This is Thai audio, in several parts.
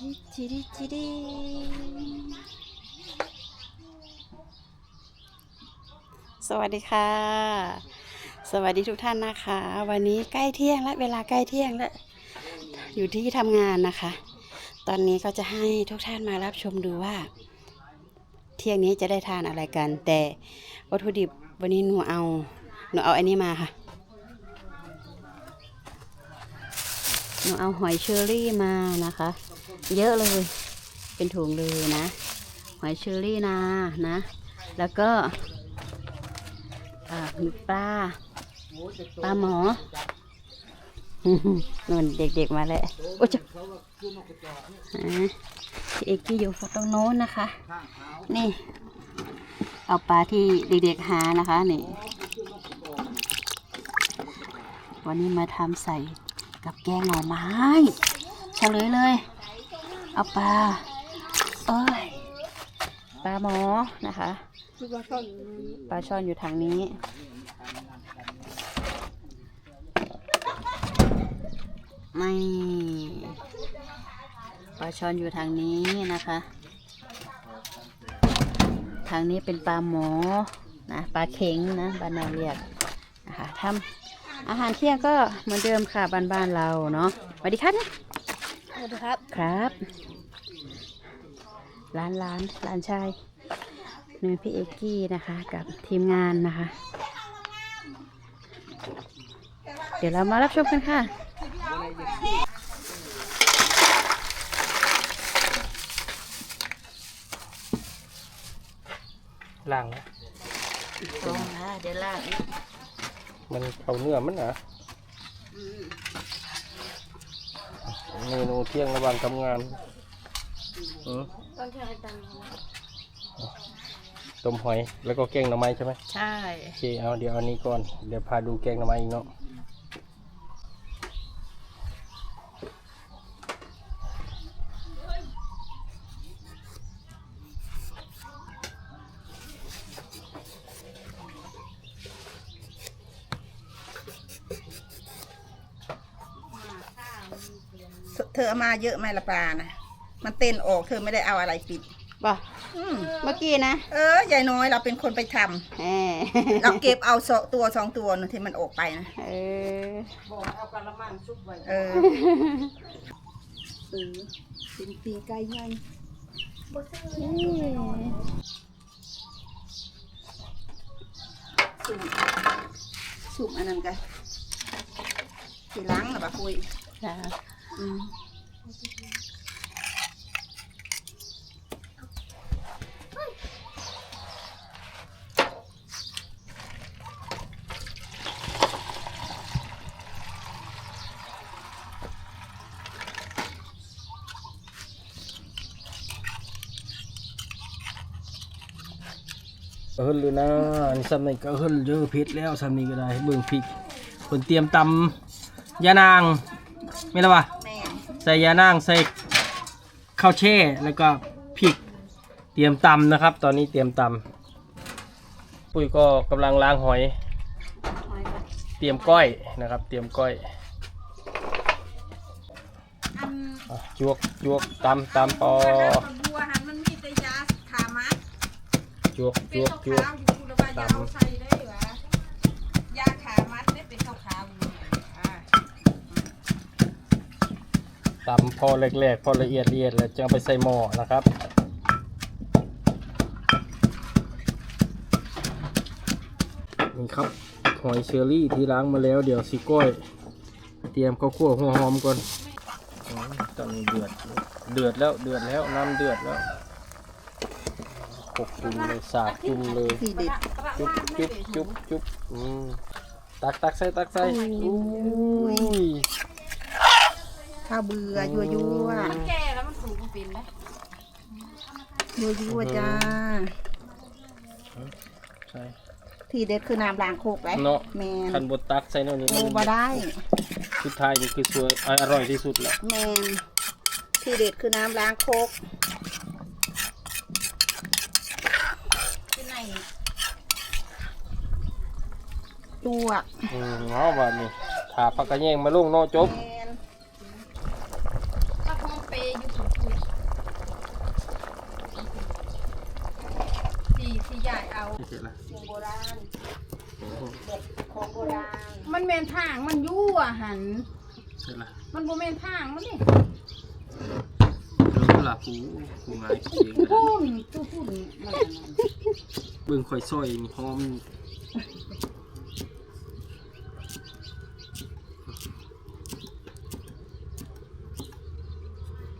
ดิจิดิจิดิสวัสดีค่ะ สวัสดีทุกท่านนะคะ วันนี้ใกล้เที่ยงและเวลาใกล้เที่ยงแล้วอยู่ที่ทำงานนะคะ ตอนนี้ก็จะให้ทุกท่านมารับชมดูว่า เที่ยงนี้จะได้ทานอะไรกัน แต่วัตถุดิบวันนี้หนูเอาหนูเอาอันนี้มาค่ะหนูเอาหอยเชอรี่มานะคะ เยอะเลย เป็นถุงเลยนะหอยเชอรี่นานะ แล้วก็มีปลาปลาหมอนู่นเด็กๆมาแล้วโอ้จ้ะอ่าพี่เอกกี้อยู่ตรงโน้นนะคะ นี่ เอาปลาที่เด็กๆหานะคะนี่วันนี้มาทำใส่กับแกงหน่อไม้เฉลยเลย เอาปลาเอ้ยปลาหมอนะคะ ปลาช่อนอยู่ทางนี้ ไม่ปลาช่อนอยู่ทางนี้นะคะ ทางนี้เป็นปลาหมอนะปลาเข็งนะบ้านเราเรียกนะคะทำอาหารเที่ยงก็เหมือนเดิมค่ะบ้านๆเราเนาะสวัสดีครับ สวัสดีครับ ครับร้านร้านร้านชายหนึ่งพี่เอกกี้นะคะ กับทีมงานนะคะ เดี๋ยวเรามารับชมกันค่ะล่างนะตรงนะเดี๋ยวล่างอีกมันเขาเนื้อมันนะ เมนูเที่ยงระหว่างทำงานอืมต้องใช้ตังค์ต้มหอยแล้วก็แกงหน่อไม้ใช่ไหมใช่ โอเคเอาเดี๋ยวอันนี้ก่อน เดี๋ยวพาดูแกงหน่อไม้อีกเนาะ ธอเอามาเยอะไหมละปลานะมันเต้นออกเธอไม่ได้เอาอะไรปิดป่ะอืมเมื่อกี้นะเออยายน้อยเราเป็นคนไปทำแหมเราเก็บเอาสองตัวสองตัวนึงที่มันออกไปนะเออเออซื้อเป็นปีไก่ใหญ่สุ่มสุ่มอันนั้นกันทีหล้างหรอปะคุยจ้าอืม เอิ้นเลยนะนนี้ซ้ำนี่ก็เอิ้นเยอะเผ็ดแล้วซ้ำนี่ก็ได้เบิ่งพริกคนเตรียมตำยานางไม่ละวะ ใส่ยานางใส่ข้าวแช่แล้วก็พริกเตรียมตำนะครับ ตอนนี้เตรียมตำปุ้ยก็กำลังล้างหอย เตรียมก้อยนะครับ เตรียมก้อยอันอะจวกจวกตำตำปอบัวหันมันมีแต่ยาขามัดจวกจเป็นวกขาวจวกๆอยู่คุณว่ายาเอาใส่ได้หรอยาขามัดได้เป็นขาวๆอยู่อ่า ตำพอแรกๆ พอละเอียดละเอียดแล้วจึงเอาไปใส่หม้อนะครับนี่ครับหอยเชอรี่ที่ล้างมาแล้วเดี๋ยวสิก้อย เตรียมข้าวคั่วหัวหอมก่อนอืมตอนนี้เดือดเดือดแล้วเดือดแล้วน้ำเดือดแล้วปกจุ่มเลยสาดจุ่มเลยทีเด็ดจุ๊บจุ๊บจุ๊บจุ๊บอืมตักตักใส่ตักใส่อุ้ย ข้าวเบื่อยั่วยั่วแก่แล้วมันถูกมันเป็นไหมยั่วยั่วจ้าใช่ทีเด็ดคือน้ำล้างโคกเลยเนาะแมนคันบดตักใส่โน่นนี่โอ้บ่ได้สุดท้ายนี่คือสวยอร่อยที่สุดแหละแมนทีเด็ดคือน้ำล้างโคกที่ไหนลวกอืมเอาว่านี่ถาพักกระแยงมาลงเนาะจบ แมน ถ้าห้องเปย์อยู่สุด เจ๊ละเสียงโบราณโอ้โหแบบของโบราณมันแมนทางมันยู่อะหัน เจ๊ละมันบ่แมนทางมันนี่คือหลับปูปูงายเคียงกันพุ่นตู้พุ่นมันอันนั้นเบิ่งข่อยซอยนี่หอม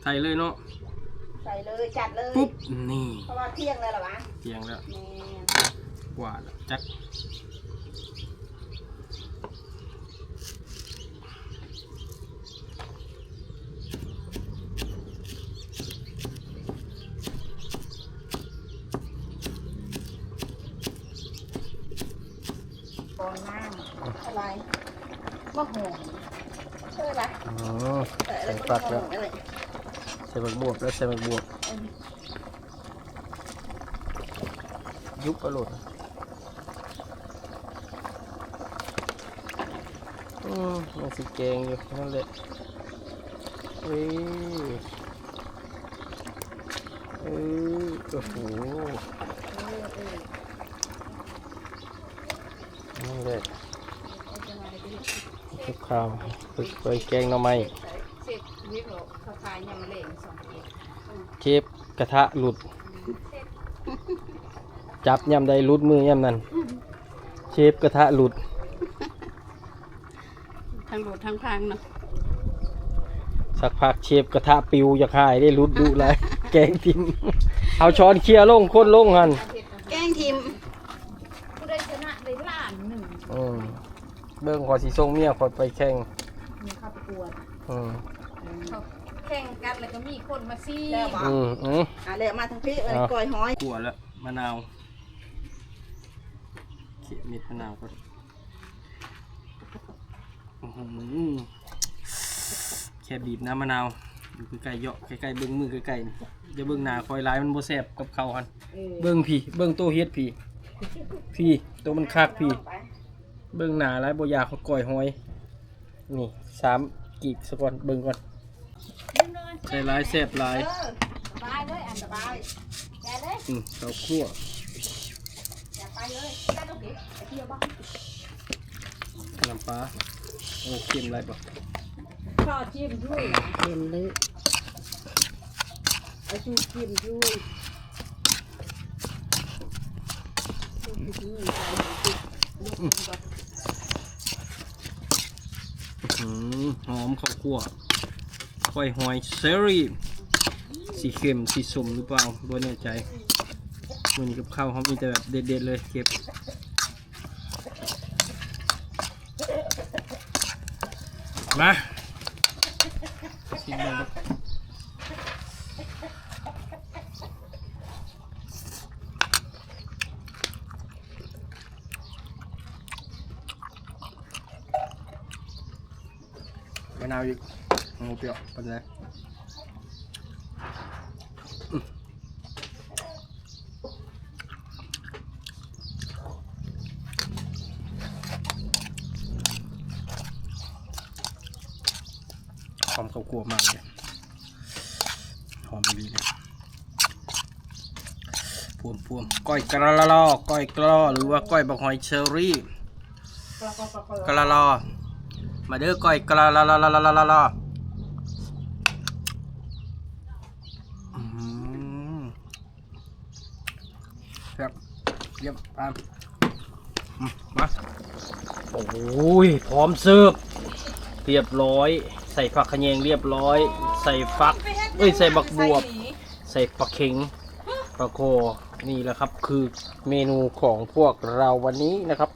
ใส่เลยเนาะใส่เลยจัดเลยปุ๊บนี่เพราะว่าเที่ยงเลยเหรอวะเตียงแล้วแม่กวาดแล้วจักก่อนน้ำอะไรมะฮงเออปะอ๋อ ใส่อะไรใส่ก็ปักมะแล้วฮงอะไร ใส่บักบวบแล้วใส่บักบวบยุบกระโหลดอืมมันสิแกงอยู่นั่นแหละเอ้ยเอ้ยโอ้โหนี่นแหละทุกข้าวไปแกงหน่อไม้ เสร็จวิบหรอกเขาขายยำมะเร็งสองเอ็ดเชฟกระทะหลุด จับยำใดหลุดมือยำนั้น เชฟกระทะหลุด ทั้งโหลดทั้งพังเนาะสักพักเชฟกระทะปิวอยากหายได้หลุดดุเลย แกงทิม เอาช้อนเคลียร์ลงคนลงหันแกงทิมผู้ได้ชนะได้ล้านหนึ่งอืมเบิ่งขอสีส่งเมียขอไปแข่งมีข้าวประกวด อืม เขาแข่งกันแล้วก็มีคนมาซี่แล้วบอกอืมอืมอะเลยมาทั้งพี่เอ้ยกอยห้อยขัวแล้วมะนาวเขียเม็ดมะนาวก่อนอื้อหือแค่บีบน้ำมะนาวอยู่ใกล้ๆเหยาะใกล้ๆเบิ้งมือใกล้ๆนี่อย่าเบิ้งหน้าคอยร้ายมันบ่แซ่บกับเขาวหันเออเบิ้งพี่เบิ้งตัวเฮ็ดพี่พี่ตัวมันคักพี่ เบิ้งหน้าร้ายบ่อยากเขาก่อยหอย นี่สามกีบสะก่อนเบิ้งก่อน ใส่ร้ายแซ่บร้ายเออสบายเลยอันสบายแกเลยอืมข้าวคั่วอย่าไปเลยได้ตรงนี้ไปเที่ยวบ้างน้ำปลาโอ้เค็มไรบ่ข้าวจิ้มด้วยเค็มเลยเอาชูจิ้มด้วยอื้อหือหอมข้าวคั่ว ก้อยหอยเซรีสีเค็มสีส้มหรือเปล่าบ่แน่ใจวันกับข้าวเขามีแต่แบบเด็ดๆเลยเก็บมาชิมเลยมะนาวอีก เปรี้ยวเป็นไงอืมหอมข้าวคั่วมากเลยหอมดีเลยพวมพวมๆก้อยกระลอก้อยกระลอหรือว่าก้อยบักหอยเชอรี่กะละลอมาเด้อก้อยกะละละละละละละละละอืมครับ เยี่ยมตามอืมมาโอ้ยพร้อมเสิร์ฟเรียบร้อย ใส่ผักขะแยงเรียบร้อย ใส่ฟัก เอ้ยใส่บักบวบ ใส่ปลาเค็งปลาโคนี่แหละครับคือเมนูของพวกเราวันนี้นะครับ